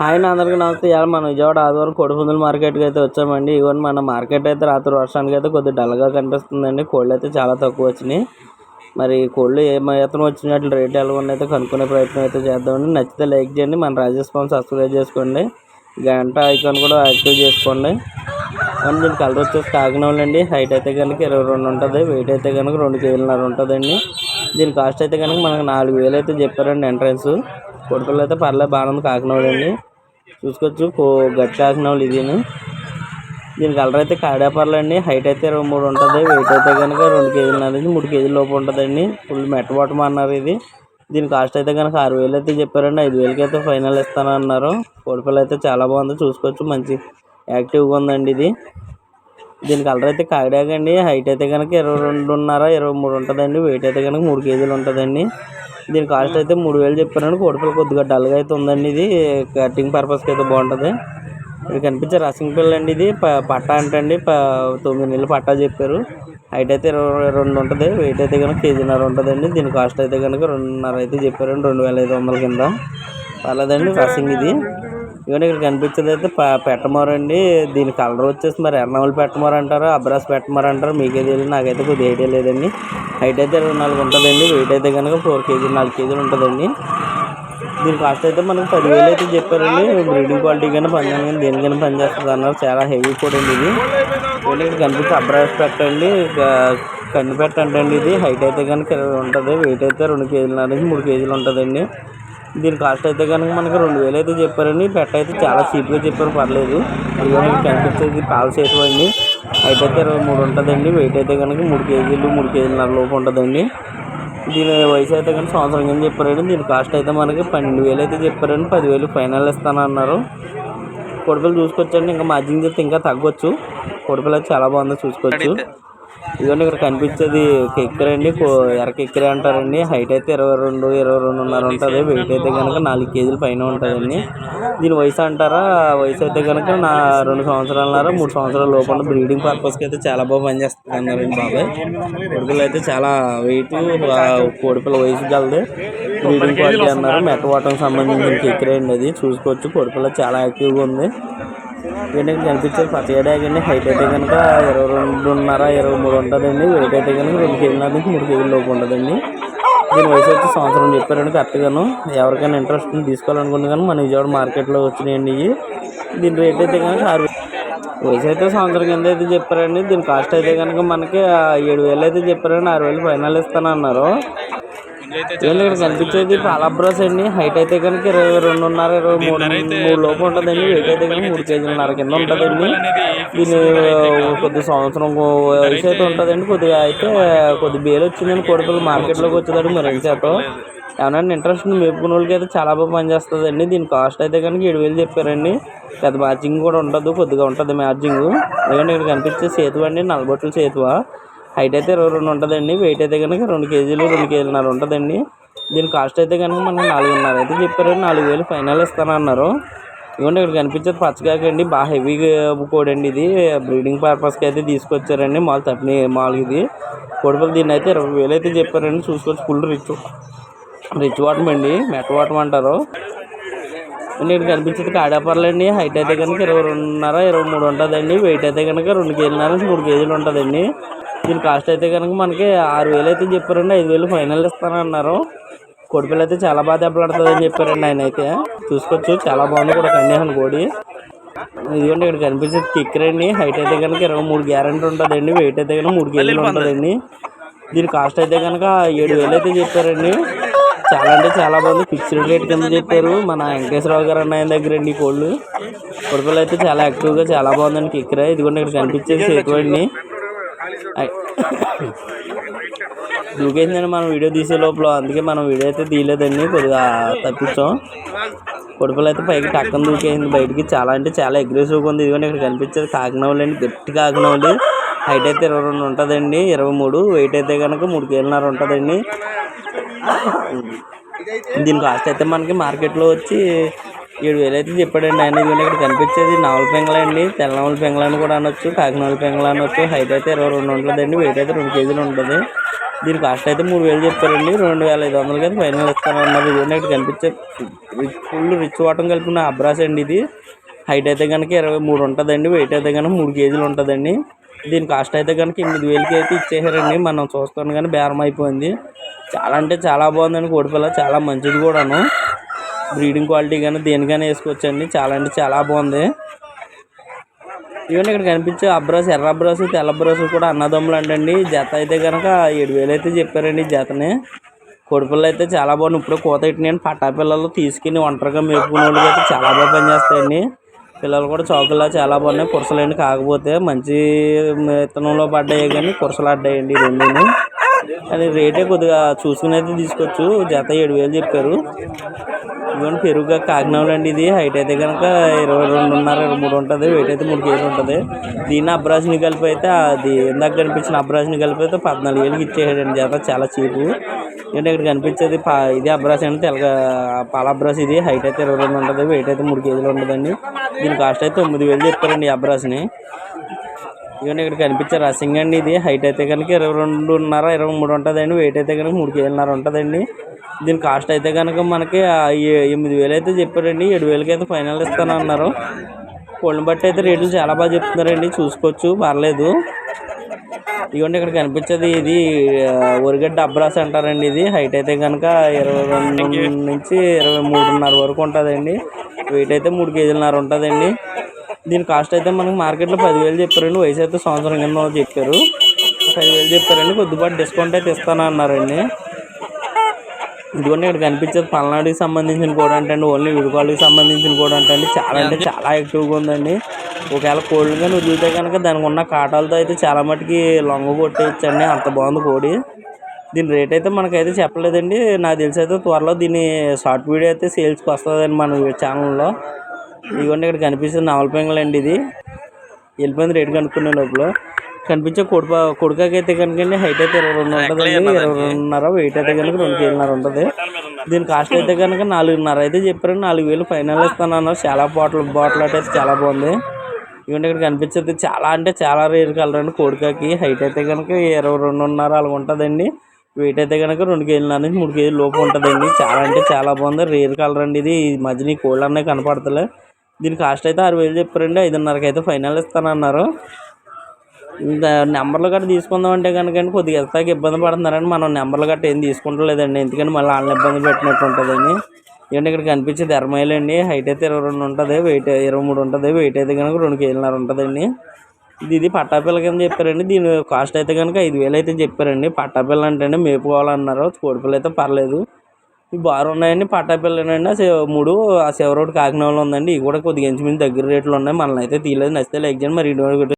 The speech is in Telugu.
హాయ్ నా అందరికీ నమస్తే. ఇవాళ మనం విజయవాడ ఆదివారం కోడిపుందుల మార్కెట్కి అయితే వచ్చామండి. ఇవన్నీ మన మార్కెట్ అయితే రాత్రి వర్షానికి అయితే కొద్దిగా డల్గా కనిపిస్తుందండి. కోళ్ళు అయితే చాలా తక్కువ వచ్చినాయి. మరి కోళ్ళు ఏ మాత్రం వచ్చినట్లు రేట్ ఎలా ఉన్నాయో కనుక్కునే ప్రయత్నం అయితే చేద్దామండి. నచ్చితే లైక్ చేయండి. మన రాజేష్ ఫోన్ సబ్స్క్రైబ్ చేసుకోండి. గంట ఐకాన్ కూడా యాక్టివ్ చేసుకోండి. అండ్ దీని కలర్ వచ్చేసి కాకినాడలు అండి హైట్ అయితే కనుక ఇరవై రెండు ఉంటుంది. వెయిట్ అయితే కనుక రెండు కేజీలన్నర ఉంటుందండి. దీని కాస్ట్ అయితే కనుక మనకు నాలుగు వేలు అయితే చెప్పారండి ఎంట్రన్స్. కొడుకులు అయితే పర్లేదు బాగానే ఉంది కాకినాడ అండి చూసుకోవచ్చు కో గట్టి కాకినాడలు ఇది దీని కలర్ అయితే కాడాపర్లు అండి హైట్ అయితే ఇరవై మూడు ఉంటుంది. వెయిట్ అయితే కనుక రెండు కేజీలు అనేది మూడు కేజీల లోపు ఉంటుందండి. ఫుల్ మెట్ట బాటం అన్నారు ఇది. దీని కాస్ట్ అయితే కనుక ఆరు వేలు అయితే చెప్పారండి. ఐదు వేలకి అయితే ఫైనల్ ఇస్తానన్నారు కోడిపిల్ల అయితే చాలా బాగుంది. చూసుకోవచ్చు మంచి యాక్టివ్గా ఉందండి ఇది. దీని కలర్ అయితే కాకిడాకండి హైట్ అయితే కనుక ఇరవై రెండున్నర ఇరవై మూడు ఉంటుందండి. వెయిట్ అయితే కనుక మూడు కేజీలు ఉంటుందండి. దీని కాస్ట్ అయితే మూడు వేలు చెప్పారండి కోడిపిల్ల కొద్దిగా డల్గా అయితే ఉందండి ఇది. కటింగ్ పర్పస్కి అయితే బాగుంటుంది. ఇది కనిపించే రసింగ్ పిల్ల అండి ఇది. ప- పట్టా అంటండి. ప- తొమ్మిది నెలలు పట్టా చెప్పారు. హైట్ అయితే ఇరవై రెండు ఉంటుంది. వెయిట్ అయితే కనుక కేజీన్నర ఉంటుందండి. దీని కాస్ట్ అయితే కనుక రెండున్నర అయితే చెప్పారండి. రెండు వేల ఐదు వందల కింద. పర్లేదండి రసింగ్ ఇది. ఇవన్నీ ఇక్కడ కనిపించేది అయితే పెట్టమోర అండి. దీని కలర్ వచ్చేసి మరి ఎర్నవల్ పెట్టమోర అంటారు అబ్రాస్ పెట్టమోర అంటారు. మీకే తెలియదు నాకైతే కొద్దిగా ఐడియా లేదండి. హైట్ అయితే ఇరవై నాలుగు ఉంటుందండి. వెయిట్ అయితే కనుక ఫోర్ కేజీ నాలుగు కేజీలు ఉంటుందండి. దీని కాస్ట్ అయితే మనకు పదివేలు అయితే చెప్పారండి. బ్రీడింగ్ క్వాలిటీ కానీ పనిచేయాలి కానీ దేనికైనా పనిచేస్తుంది అన్నారు. చాలా హెవీ కూడా అండి ఇది. ఇవన్నీ ఇక్కడ కనిపిస్తే అబ్రాస్ పెట్టండి కన్ను పెట్టండి ఇది. హైట్ అయితే కనుక ఇరవై ఉంటుంది. వెయిట్ అయితే రెండు కేజీలు నాలుగు మూడు కేజీలు ఉంటుందండి. దీని కాస్ట్ అయితే కనుక మనకి రెండు వేలు అయితే చెప్పారండి. పెట్ట అయితే చాలా చీప్గా చెప్పారు పర్లేదు. ఇదిగోండి ఇక్కడ కనిపించేది పాల సేటు అండి. అయితే ఇరవై మూడు ఉంటుందండి. వెయిట్ అయితే కనుక మూడు కేజీలు మూడు కేజీలన్నర లోపు ఉంటుందండి. దీని వయసు అయితే కనుక సంవత్సరం కింద చెప్పారండి. దీని కాస్ట్ అయితే మనకి పన్నెండు వేలు అయితే చెప్పారండి. పదివేలు ఫైనల్ ఇస్తానన్నారు. కొడుకులు చూసుకోవచ్చండి. ఇంకా మార్జిన్ చేస్తే ఇంకా తగ్గొచ్చు. కొడుకులు అయితే చాలా బాగుందో చూసుకోవచ్చు. ఇదిగోండి ఇక్కడ కనిపించేది కెక్కర్ అండి. ఎర్ర కెక్కరే అంటారండి. హైట్ అయితే ఇరవై రెండు ఇరవై రెండున్నర ఉంటుంది. వెయిట్ అయితే కనుక నాలుగు కేజీల పైన ఉంటుందండి. దీని వయసు అంటారా? వయసు అయితే కనుక నా రెండు సంవత్సరాలన్నర మూడు సంవత్సరాల లోపల బ్రీడింగ్ పర్పస్కి అయితే చాలా బాగా పనిచేస్తుంది అన్నారండి బాబాయ్. కొడుకులు అయితే చాలా వెయిట్ కోడిపిల్ల వయసు కలదు బ్రీడింగ్ క్వాలిటీ అన్నారు. మెట్ట వాటం సంబంధించిన కెక్కరే అండి అది. చూసుకోవచ్చు కోడిపిల్ల చాలా యాక్టివ్గా ఉంది. వీటికి కనిపించేది పచ్చగడ్డ హైట్ అయితే కనుక ఇరవై రెండున్నర ఇరవై మూడు ఉంటుందండి. వెయిట్ అయితే కనుక రెండు కేజీల నుంచి మూడు కేజీల లోపు ఉంటుందండి. దీని వయసు వచ్చి సంవత్సరం చెప్పారండి కరెక్ట్గాను. ఎవరికైనా ఇంట్రెస్ట్ ఉంది తీసుకోవాలనుకుంటే కానీ మన విజయవాడ మార్కెట్లో వచ్చినాయండి ఇవి. దీని రేట్ అయితే కనుక ఆరు వయసు అయితే సంవత్సరం కింద అయితే చెప్పారండి. దీని కాస్ట్ అయితే కనుక మనకి ఏడు వేలు అయితే చెప్పారండి. ఆరు వేలు ఫైనల్ ఇస్తానన్నారు. ఇక్కడ కనిపించేది పాలబ్రాస్ అండి. హైట్ అయితే కనుక ఇరవై రెండున్నర ఇరవై మూడు మూడు లోపు ఉంటుందండి. వెయిట్ అయితే కనుక మూడు కేజీలన్నర కింద ఉంటుందండి. దీని కొద్ది సంవత్సరం వయసు అయితే ఉంటుందండి. కొద్దిగా అయితే కొద్ది బేలు వచ్చిందని కొడుకులు మార్కెట్లోకి వచ్చేదాడు మరి చేద్దాం? ఏమన్నా ఇంట్రెస్ట్ మేపుకున్న వాళ్ళకి అయితే చాలా బాగా పనిచేస్తుందండి. దీని కాస్ట్ అయితే కనుక ఏడు వేలు చెప్పారండి. పెద్ద మ్యాచింగ్ కూడా ఉండదు కొద్దిగా ఉంటుంది మ్యాచింగ్ ఎందుకంటే ఇక్కడ కనిపించే సేతువ అండి నలబొట్టుల సేతువ. హైట్ అయితే ఇరవై రెండు ఉంటుందండి వెయిట్ అయితే కనుక రెండు కేజీలు రెండు కేజీన్నర ఉంటుందండి. దీని కాస్ట్ అయితే కనుక మనకి నాలుగున్నర అయితే చెప్పారు నాలుగు వేలు ఫైనల్ ఇస్తానన్నారు. ఇవ్వండి ఇక్కడ కనిపించేది పచ్చకాకండి బాగా హెవీ కోడి అండి ఇది. బ్రీడింగ్ పర్పస్కి అయితే తీసుకొచ్చారండి మాల్ తప్పని మాల్ ఇది. కోడిపల్లి దీన్ని అయితే ఇరవై వేలు అయితే చెప్పారండి చూసుకోవచ్చు ఫుల్ రిచ్ రిచ్ వాటం అండి మెట్ట వాటం అంటారు. ఇక్కడ కనిపించేది కాడాపర్లండి హైట్ అయితే కనుక ఇరవై రెండున్నర ఇరవై మూడు ఉంటుందండి వెయిట్ అయితే కనుక రెండు కేజీలన్నర మూడు కేజీలు ఉంటుందండి. దీని కాస్ట్ అయితే కనుక మనకి ఆరు వేలు అయితే చెప్పారండి. ఐదు వేలు ఫైనల్ ఇస్తానన్నారు. కోడిపిల్ల అయితే చాలా బాగా దెబ్బలాడుతుంది అని చెప్పారండి ఆయన అయితే. చూసుకోవచ్చు చాలా బాగుంది కూడా కన్యాహన్ కోడి. ఇదిగోండి ఇక్కడ కనిపించేది కిక్కర్ అండి. హైట్ అయితే కనుక ఇరవై మూడు గ్యారెంటీ ఉంటుందండి. వెయిట్ అయితే కనుక మూడు కేజీలు ఉంటుందండి. దీని కాస్ట్ అయితే కనుక ఏడు వేలు అయితే చెప్పారండి. చాలా అంటే చాలా బాగుంది. ఫిక్స్డ్ రేట్ కింద చెప్పారు. మన వెంకటేశ్వరరావు గారు అన్న ఆయన దగ్గర అండి కోళ్ళు. కొడుకులు అయితే చాలా యాక్టివ్గా చాలా బాగుందండి. కిక్కర ఇదిగోండి ఇక్కడ కనిపించేది సేతు అండి. దూకేసిందండి మనం వీడియో తీసే లోపల అందుకే మనం వీడియో అయితే తీయలేదండి కొద్దిగా తప్పించాం. కొడుకులు అయితే పైకి టక్కన దూకేసింది బయటికి చాలా అంటే చాలా అగ్రెసివ్గా ఉంది. ఇదిగోండి ఇక్కడ కనిపించేది కాకినవలు అండి గట్టి కాకినవలు హైట్ అయితే ఇరవై రెండు ఉంటుందండి ఇరవై మూడు వెయిట్ అయితే కనుక మూడు కేజీలన్నర ఉంటుందండి. దీని కాస్ట్ అయితే మనకి మార్కెట్లో వచ్చి ఏడు వేలు అయితే చెప్పాడండి ఆయన. ఇదిగోండి ఇక్కడ కనిపించేది నావల పెంగళ అండి. తెల్ల పెంగళ అని కూడా అనొచ్చు కాకినాడ పెంగళ అనొచ్చు. హైట్ అయితే ఇరవై రెండు ఉంటుందండి వెయిట్ అయితే రెండు కేజీలు ఉంటుంది. దీని కాస్ట్ అయితే మూడు వేలు చెప్పారండి. రెండు వేల ఐదు వందలు కానీ ఫైనల్ ఇస్తానన్నారు. ఇదిగోండి ఇక్కడ కనిపించే ఫుల్ రిచ్ వాటం కలిపిన అబ్రాస్ అండి ఇది. హైట్ అయితే కనుక ఇరవై మూడు ఉంటుందండి వెయిట్ అయితే కనుక మూడు కేజీలు ఉంటుందండి. దీని కాస్ట్ అయితే కనుక ఎనిమిది వేలకి అయితే ఇచ్చేసారండి మనం చూస్తాను కానీ బేరం అయిపోయింది. చాలా అంటే చాలా బాగుందండి కోడిపిల్ల చాలా మంచిది కూడాను. బ్రీడింగ్ క్వాలిటీ కానీ దేనికైనా వేసుకోవచ్చండి. చాలా అంటే చాలా బాగుంది. ఇవన్నీ ఇక్కడ కనిపించే అబ్రాస్ ఎర్ర అబ్రాస్ తెల్ల అబ్రాస్ కూడా అన్నదమ్ములు అంటండి. జత అయితే కనుక ఏడు వేలు అయితే చెప్పారండి జతని. కోడిపిల్ల అయితే చాలా బాగుంది ఇప్పుడు కోత పెట్టినాయని పట్టా పిల్లలు తీసుకుని ఒంటరిగా మేపుకునే వాళ్ళకి అయితే చాలా బాగా పనిచేస్తాయండి. పిల్లలు కూడా చౌకల్లా చాలా బాగున్నాయి. కురసలండి కాకపోతే మంచి విత్తనంలో పడ్డాయి కానీ కురసలు అడ్డాయండి రెండు రెండును కానీ రేటే కొద్దిగా చూసుకుని అయితే తీసుకోవచ్చు. జత ఏడు వేలు చెప్పారు. ఇదిగోండి పెరుగు కాకినాడ అండి ఇది. హైట్ అయితే కనుక ఇరవై రెండున్నర ఇరవై మూడు ఉంటుంది. వెయిట్ అయితే మూడు కేజీలు ఉంటుంది. దీన్ని అబ్రాజ్ని కలిపి అయితే అది ఇందాక కనిపించిన అబ్రాజ్ని కలిపి అయితే పద్నాలుగు వేలకి ఇచ్చేసాడండి జత చాలా చీపు. అంటే ఇక్కడ కనిపించేది పా ఇది అబ్రాస్ అండి తెల్లగా పాల అబ్రాస్ ఇది. హైట్ అయితే ఇరవై రెండు ఉంటుంది. వెయిట్ అయితే మూడు కేజీలు ఉంటుందండి దీని కాస్ట్ అయితే తొమ్మిది వేలు చెప్పారండి ఈ అబ్రాస్ని ఇవన్నీ ఇక్కడ కనిపించే సింగ్ అండి ఇది. హైట్ అయితే కనుక ఇరవై రెండున్నర ఇరవై మూడు ఉంటుందండి. వెయిట్ అయితే కనుక మూడు కేజీలన్నర ఉంటుందండి. దీని కాస్ట్ అయితే కనుక మనకి ఎనిమిది వేలు అయితే చెప్పారండి. ఏడు వేలకి అయితే ఫైనల్ ఇస్తాను అన్నారు కోళ్ళని బట్టి అయితే రేట్లు చాలా బాగా చెప్తున్నారండి. చూసుకోవచ్చు. పర్లేదు. ఇవన్నీ ఇక్కడ కనిపించేది ఇది ఒరిగడ్డ అబ్రాస్ అంటారండి ఇది. హైట్ అయితే కనుక ఇరవై రెండు నుంచి ఇరవై మూడున్నర వరకు ఉంటుందండి. వెయిట్ అయితే మూడు కేజీలన్నర ఉంటుందండి. దీని కాస్ట్ అయితే మనకి మార్కెట్లో పదివేలు చెప్పారండి. వయసు అయితే సంవత్సరం కింద చెప్పారు. పదివేలు చెప్పారండి. కొద్దిపాటు డిస్కౌంట్ అయితే ఇస్తాను అన్నారండి. ఇదిగోండి ఇక్కడ కనిపించేది పల్నాడుకి సంబంధించిన కూడా అంటే ఓన్లీ విడుకోళ్ళకి సంబంధించిన కూడా అంటే చాలా అంటే చాలా యాక్టివ్గా ఉందండి. ఒకవేళ కోళ్ళు కానీ వదిలితే కనుక దానికి ఉన్న కాటాలతో అయితే చాలా మటుకి లొంగ కొట్టేయచ్చండి. అంత బాగుంది కోడి. దీని రేట్ అయితే మనకైతే చెప్పలేదండి. నాకు తెలిసి అయితే త్వరలో దీని షార్ట్ వీడియో అయితే సేల్స్కి వస్తుందండి మన ఛానల్లో ఇదిగోండి ఇక్కడ కనిపిస్తుంది నవలపెంగల్ అండి ఇది. వెళ్ళిపోయింది రేట్ కనుక్కునే లోపల. కనిపించే కొడుక కొడుకకి అయితే కనుక హైట్ అయితే ఇరవై రెండు ఉంటుందండి. ఇరవై రెండున్నర వెయిట్ అయితే కనుక రెండు కేజీన్నర ఉంటుంది. దీని కాస్ట్ అయితే కనుక నాలుగున్నర. అయితే చెప్పారు నాలుగు వేలు ఫైనల్ ఇస్తాను అన్నారు చాలా బాటిల్ బాటిల్ అయితే చాలా బాగుంది. ఇవన్నీ ఇక్కడ కనిపించేది చాలా అంటే చాలా రేర్ కలర్ అండి కోడికాకి. హైట్ అయితే కనుక ఇరవై రెండున్నర అలాగ ఉంటుందండి. వెయిట్ అయితే కనుక రెండు కేజీల నుంచి మూడు కేజీల లోపు ఉంటుందండి. చాలా అంటే చాలా బాగుంది. రేర్ కలర్ అండి ఇది. మధ్యన కోళ్ళు అన్నీ కనపడతలే. దీని కాస్ట్ అయితే ఆరు వేలు చెప్పారండి. ఐదున్నరకి అయితే ఫైనల్ ఇస్తానన్నారు. నెంబర్లు గట్రా తీసుకుందాం అంటే కనుక కొద్దిగా ఇస్తాకి ఇబ్బంది పడుతున్నారని మనం నెంబర్లు గట్రా ఏం తీసుకుంటలేదండి. ఎందుకంటే మళ్ళీ వాళ్ళని ఇబ్బంది పెట్టినట్టు ఉంటుందని ఎందుకంటే ఇక్కడ కనిపించేది ఎర్రమైల్ అండి. హైట్ అయితే ఇరవై రెండు ఉంటుంది వెయిట్ ఇరవై మూడు ఉంటుంది వెయిట్ అయితే కనుక రెండు కేజీలన్నర ఉంటుందండి. ఇది ఇది పట్టాపిల్ల కింద చెప్పారండి. దీని కాస్ట్ అయితే కనుక ఐదు వేలు అయితే చెప్పారండి. పట్టాపిల్ల అంటే మేపుకోవాలన్నారు కోడిపిల్ల అయితే పర్లేదు. ఇవి బారు ఉన్నాయండి పట్టాపిల్లనండి ఆ మూడు ఆ శివరోడ్ కాకినాడలో ఉందండి. ఇవి కూడా కొద్దిగా ఇంచుమించు దగ్గర రేట్లు ఉన్నాయి. మనల్ని అయితే తీయలేదు. నచ్చితే లైక్ చేయండి. మరి ఇటువంటి